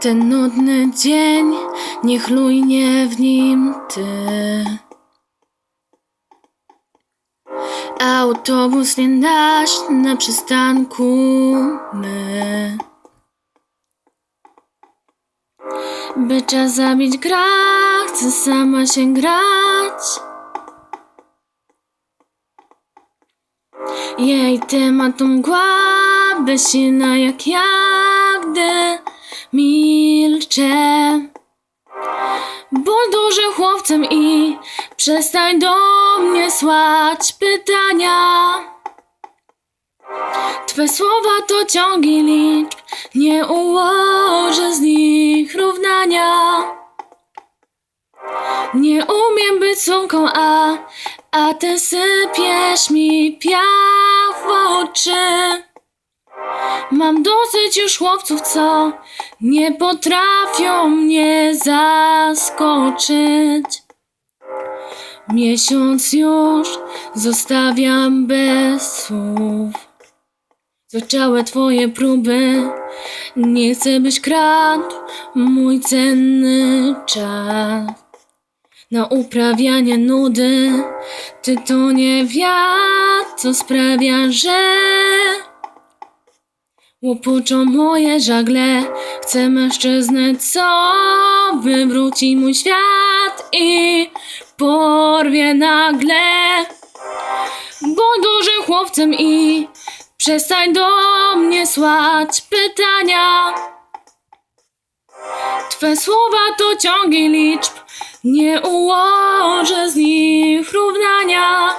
Ten nudny dzień, niechlujnie w nim ty. Autobus nie nasz na przystanku my. By czas zabić gra, chcę sama się grać. Jej temat mgła, bezsilna jak ja, gdy milczę. Bądź duży chłopcem i przestań do mnie słać pytania. Twe słowa to ciągi liczb, nie ułożę z nich równania. Nie umiem być słonką, a, a ty sypiesz mi piach w oczy. Mam dosyć już chłopców, co nie potrafią mnie zaskoczyć. Miesiąc już zostawiam bez słów. Zaczęły twoje próby, nie chcę byś kradł mój cenny czas. Na uprawianie nudy, ty to nie wiatr, co sprawia, że Łopoczą moje żagle. Chcę mężczyznę, co wywróci mój świat I porwie nagle. Bądź dużym chłopcem i Przestań do mnie słać pytania. Twe słowa to ciągi liczb. Nie ułożę z nich równania.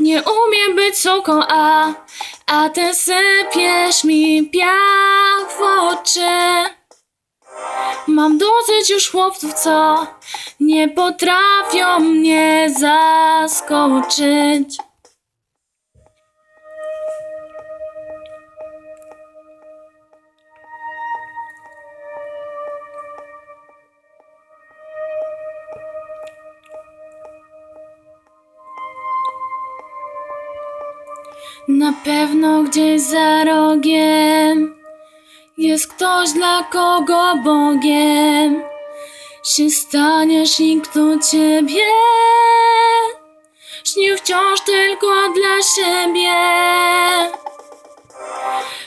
Nie umiem być soką, a, a ty sypiesz mi piach w oczy. Mam dosyć już chłopców, co nie potrafią mnie zaskoczyć. Na pewno gdzieś za rogiem jest ktoś, dla kogo Bogiem się staniesz i kto ciebie śnił wciąż tylko dla siebie.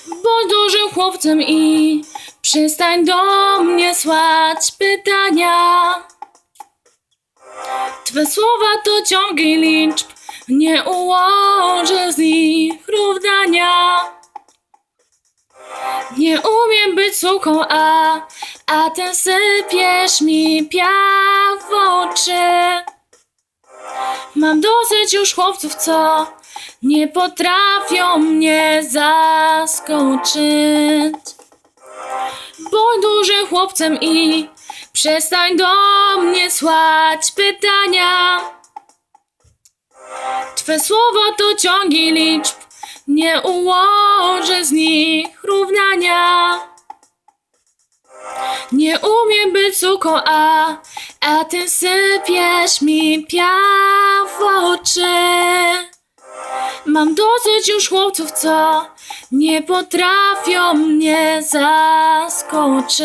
Bądź dużym chłopcem i przestań do mnie słać pytania. Twe słowa to ciągi liczb, nie ułożę z nich równania. Nie umiem być suką, a, a ty sypiesz mi piach w oczy. Mam dosyć już chłopców, co nie potrafią mnie zaskoczyć. Bądź dużym chłopcem i przestań do mnie słać pytania. Twe słowa to ciągi liczb, nie ułożę z nich równania. Nie umiem być suką, a, a ty sypiesz mi piach w oczy. Mam dosyć już chłopców, co nie potrafią mnie zaskoczyć.